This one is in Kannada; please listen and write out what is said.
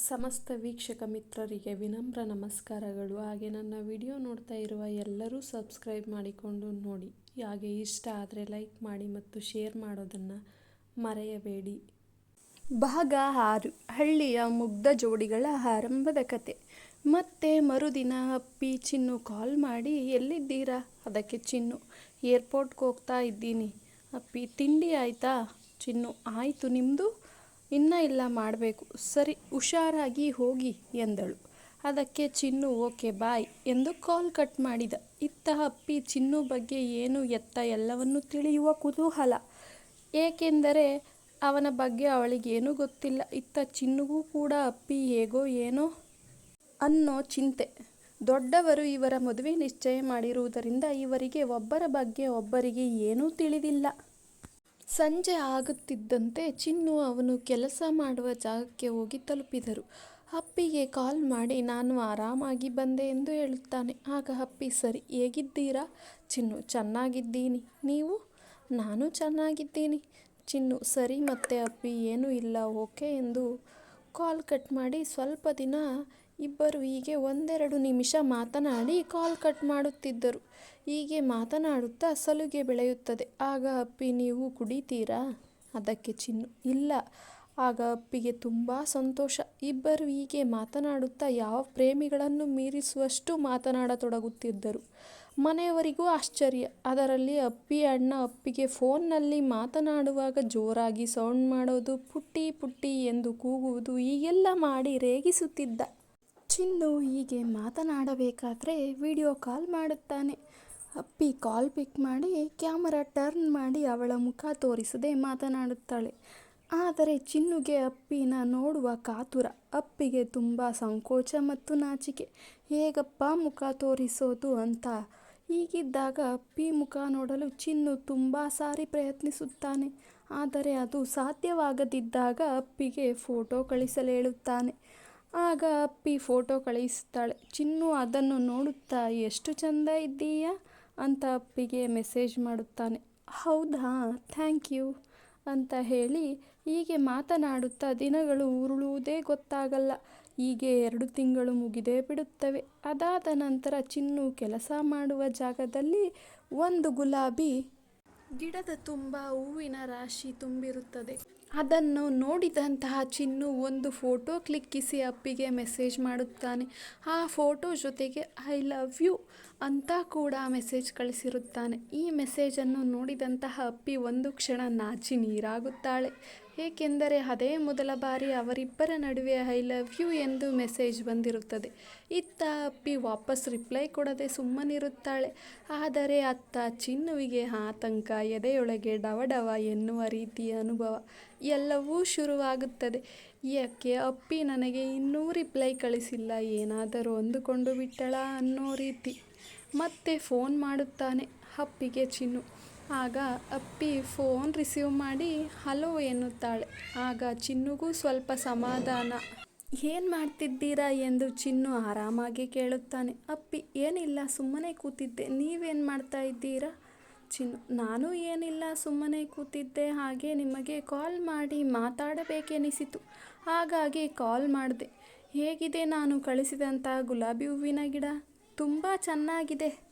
ಸಮಸ್ತ ವೀಕ್ಷಕ ಮಿತ್ರರಿಗೆ ವಿನಮ್ರ ನಮಸ್ಕಾರಗಳು. ಹಾಗೆ ನನ್ನ ವಿಡಿಯೋ ನೋಡ್ತಾ ಇರುವ ಎಲ್ಲರೂ ಸಬ್ಸ್ಕ್ರೈಬ್ ಮಾಡಿಕೊಂಡು ನೋಡಿ. ಹಾಗೆ ಇಷ್ಟ ಆದರೆ ಲೈಕ್ ಮಾಡಿ ಮತ್ತು ಶೇರ್ ಮಾಡೋದನ್ನು ಮರೆಯಬೇಡಿ. ಭಾಗ ಆರು, ಹಳ್ಳಿಯ ಮುಗ್ಧ ಜೋಡಿಗಳ ಆರಂಭದ ಕತೆ. ಮತ್ತೆ ಮರುದಿನ ಅಪ್ಪಿ ಚಿನ್ನು ಕಾಲ್ ಮಾಡಿ, ಎಲ್ಲಿದ್ದೀರಾ? ಅದಕ್ಕೆ ಚಿನ್ನು, ಏರ್ಪೋರ್ಟ್ಗೆ ಹೋಗ್ತಾ ಇದ್ದೀನಿ. ಅಪ್ಪಿ, ತಿಂಡಿ ಆಯಿತಾ? ಚಿನ್ನು, ಆಯಿತು ನಿಮ್ಮದು ಇನ್ನೂ ಇಲ್ಲ ಮಾಡಬೇಕು. ಸರಿ, ಹುಷಾರಾಗಿ ಹೋಗಿ ಎಂದಳು. ಅದಕ್ಕೆ ಚಿನ್ನು, ಓಕೆ, ಬಾಯ್ ಎಂದು ಕಾಲ್ ಕಟ್ ಮಾಡಿದ. ಇತ್ತ ಅಪ್ಪಿ ಚಿನ್ನು ಬಗ್ಗೆ ಏನು ಎತ್ತ ಎಲ್ಲವನ್ನೂ ತಿಳಿಯುವ ಕುತೂಹಲ. ಏಕೆಂದರೆ ಅವನ ಬಗ್ಗೆ ಅವಳಿಗೇನೂ ಗೊತ್ತಿಲ್ಲ. ಇತ್ತ ಚಿನ್ನುಗೂ ಕೂಡ ಅಪ್ಪಿ ಹೇಗೋ ಏನೋ ಅನ್ನೋ ಚಿಂತೆ. ದೊಡ್ಡವರು ಇವರ ಮದುವೆ ನಿಶ್ಚಯ ಮಾಡಿರುವುದರಿಂದ ಇವರಿಗೆ ಒಬ್ಬರ ಬಗ್ಗೆ ಒಬ್ಬರಿಗೆ ಏನೂ ತಿಳಿದಿಲ್ಲ. ಸಂಜೆ ಆಗುತ್ತಿದ್ದಂತೆ ಚಿನ್ನು ಅವನು ಕೆಲಸ ಮಾಡುವ ಜಾಗಕ್ಕೆ ಹೋಗಿ ತಲುಪಿದರು. ಅಪ್ಪಿಗೆ ಕಾಲ್ ಮಾಡಿ, ನಾನು ಆರಾಮಾಗಿ ಬಂದೆ ಎಂದು ಹೇಳುತ್ತಾನೆ. ಆಗ ಅಪ್ಪಿ, ಸರಿ, ಹೇಗಿದ್ದೀರಾ? ಚಿನ್ನು, ಚೆನ್ನಾಗಿದ್ದೀನಿ. ನೀವು? ನಾನು ಚೆನ್ನಾಗಿದ್ದೀನಿ. ಚಿನ್ನು, ಸರಿ ಮತ್ತೆ ಅಪ್ಪಿ, ಏನೂ ಇಲ್ಲ, ಓಕೆ ಎಂದು ಕಾಲ್ ಕಟ್ ಮಾಡಿ, ಸ್ವಲ್ಪ ದಿನ ಇಬ್ಬರು ಹೀಗೆ ಒಂದೆರಡು ನಿಮಿಷ ಮಾತನಾಡಿ ಕಾಲ್ ಕಟ್ ಮಾಡುತ್ತಿದ್ದರು. ಹೀಗೆ ಮಾತನಾಡುತ್ತಾ ಸಲುಗೆ ಬೆಳೆಯುತ್ತದೆ. ಆಗ ಅಪ್ಪಿ, ನೀವು ಕುಡಿತೀರಾ? ಅದಕ್ಕೆ ಚಿನ್ನು, ಇಲ್ಲ. ಆಗ ಅಪ್ಪಿಗೆ ತುಂಬ ಸಂತೋಷ. ಇಬ್ಬರು ಹೀಗೆ ಮಾತನಾಡುತ್ತಾ ಯಾವ ಪ್ರೇಮಿಗಳನ್ನು ಮೀರಿಸುವಷ್ಟು ಮಾತನಾಡತೊಡಗುತ್ತಿದ್ದರು. ಮನೆಯವರಿಗೂ ಆಶ್ಚರ್ಯ. ಅದರಲ್ಲಿ ಅಪ್ಪಿ, ಅಣ್ಣ ಅಪ್ಪಿಗೆ ಫೋನ್ನಲ್ಲಿ ಮಾತನಾಡುವಾಗ ಜೋರಾಗಿ ಸೌಂಡ್ ಮಾಡೋದು, ಪುಟ್ಟಿ ಪುಟ್ಟಿ ಎಂದು ಕೂಗುವುದು, ಹೀಗೆಲ್ಲ ಮಾಡಿ ರೇಗಿಸುತ್ತಿದ್ದ. ಚಿನ್ನು ಹೀಗೆ ಮಾತನಾಡಬೇಕಾದ್ರೆ ವಿಡಿಯೋ ಕಾಲ್ ಮಾಡುತ್ತಾನೆ. ಅಪ್ಪಿ ಕಾಲ್ ಪಿಕ್ ಮಾಡಿ ಕ್ಯಾಮರಾ ಟರ್ನ್ ಮಾಡಿ ಅವಳ ಮುಖ ತೋರಿಸದೆ ಮಾತನಾಡುತ್ತಾಳೆ. ಆದರೆ ಚಿನ್ನುಗೆ ಅಪ್ಪಿನ ನೋಡುವ ಕಾತುರ ಅಪ್ಪಿಗೆ ತುಂಬ ಸಂಕೋಚ ಮತ್ತು ನಾಚಿಕೆ. ಹೇಗಪ್ಪ ಮುಖ ತೋರಿಸೋದು ಅಂತ ಹೀಗಿದ್ದಾಗ ಅಪ್ಪಿ ಮುಖ ನೋಡಲು ಚಿನ್ನು ತುಂಬ ಸಾರಿ ಪ್ರಯತ್ನಿಸುತ್ತಾನೆ. ಆದರೆ ಅದು ಸಾಧ್ಯವಾಗದಿದ್ದಾಗ ಅಪ್ಪಿಗೆ ಫೋಟೋ ಕಳಿಸಲು ಹೇಳುತ್ತಾನೆ. ಆಗ ಅಪ್ಪಿ ಫೋಟೋ ಕಳಿಸ್ತಾಳೆ. ಚಿನ್ನು, ಅದನ್ನು ನೋಡುತ್ತಾ ಎಷ್ಟು ಚಂದ ಇದ್ದೀಯಾ? ಅಂತ ಅಪ್ಪಿಗೆ ಮೆಸೇಜ್ ಮಾಡುತ್ತಾನೆ. ಹೌದಾ, ಥ್ಯಾಂಕ್ ಯು, ಅಂತ ಹೇಳಿ ಹೀಗೆ ಮಾತನಾಡುತ್ತಾ ದಿನಗಳು ಉರುಳುವುದೇ ಗೊತ್ತಾಗಲ್ಲ. ಹೀಗೆ ಎರಡು ತಿಂಗಳು ಮುಗಿದೇ ಬಿಡುತ್ತವೆ. ಅದಾದ ನಂತರ ಚಿನ್ನು ಕೆಲಸ ಮಾಡುವ ಜಾಗದಲ್ಲಿ ಒಂದು ಗುಲಾಬಿ ಗಿಡದ ತುಂಬ ಹೂವಿನ ರಾಶಿ ತುಂಬಿರುತ್ತದೆ. ಅದನ್ನು ನೋಡಿದಂತಹ ಚಿನ್ನು ಒಂದು ಫೋಟೋ ಕ್ಲಿಕ್ಕಿಸಿ ಅಪ್ಪಿಗೆ ಮೆಸೇಜ್ ಮಾಡುತ್ತಾನೆ. ಆ ಫೋಟೋ ಜೊತೆಗೆ ಐ ಲವ್ ಯು ಅಂತ ಕೂಡ ಮೆಸೇಜ್ ಕಳಿಸಿರುತ್ತಾನೆ. ಈ ಮೆಸೇಜನ್ನು ನೋಡಿದಂತಹ ಅಪ್ಪಿ ಒಂದು ಕ್ಷಣ ನಾಚಿ ನೀರಾಗುತ್ತಾಳೆ. ಏಕೆಂದರೆ ಅದೇ ಮೊದಲ ಬಾರಿ ಅವರಿಬ್ಬರ ನಡುವೆ ಐ ಲವ್ ಯು ಎಂದು ಮೆಸೇಜ್ ಬಂದಿರುತ್ತದೆ. ಇತ್ತ ಅಪ್ಪಿ ವಾಪಸ್ ರಿಪ್ಲೈ ಕೊಡದೆ ಸುಮ್ಮನಿರುತ್ತಾಳೆ. ಆದರೆ ಅತ್ತ ಚಿನ್ನುವಿಗೆ ಆತಂಕ, ಎದೆಯೊಳಗೆ ಡವಡವ ಎನ್ನುವ ರೀತಿಯ ಅನುಭವ ಎಲ್ಲವೂ ಶುರುವಾಗುತ್ತದೆ. ಯಾಕೆ ಅಪ್ಪಿ ನನಗೆ ಇನ್ನೂ ರಿಪ್ಲೈ ಕಳಿಸಿಲ್ಲ, ಏನಾದರೂ ಅಂದುಕೊಂಡು ಬಿಟ್ಟಳ ಅನ್ನೋ ರೀತಿ. ಮತ್ತೆ ಫೋನ್ ಮಾಡುತ್ತಾನೆ ಅಪ್ಪಿಗೆ ಚಿನ್ನು. ಆಗ ಅಪ್ಪಿ ಫೋನ್ ರಿಸೀವ್ ಮಾಡಿ, ಹಲೋ ಎನ್ನುತ್ತಾಳೆ. ಆಗ ಚಿನ್ನುಗೂ ಸ್ವಲ್ಪ ಸಮಾಧಾನ. ಏನು ಮಾಡ್ತಿದ್ದೀರಾ? ಎಂದು ಚಿನ್ನು ಆರಾಮಾಗಿ ಕೇಳುತ್ತಾನೆ. ಅಪ್ಪಿ, ಏನಿಲ್ಲ, ಸುಮ್ಮನೆ ಕೂತಿದ್ದೆ. ನೀವೇನು ಮಾಡ್ತಾ ಇದ್ದೀರಾ? ಚಿನ್ನು, ನಾನು ಏನಿಲ್ಲ, ಸುಮ್ಮನೆ ಕೂತಿದ್ದೆ. ಹಾಗೆ ನಿಮಗೆ ಕಾಲ್ ಮಾಡಿ ಮಾತಾಡಬೇಕೆನಿಸಿತು. ಹಾಗಾಗಿ ಕಾಲ್ ಮಾಡಿದೆ. ಹೇಗಿದೆ ನಾನು ಕಳಿಸಿದಂಥ ಗುಲಾಬಿ ಹೂವಿನ ಗಿಡ? ತುಂಬ ಚೆನ್ನಾಗಿದೆ.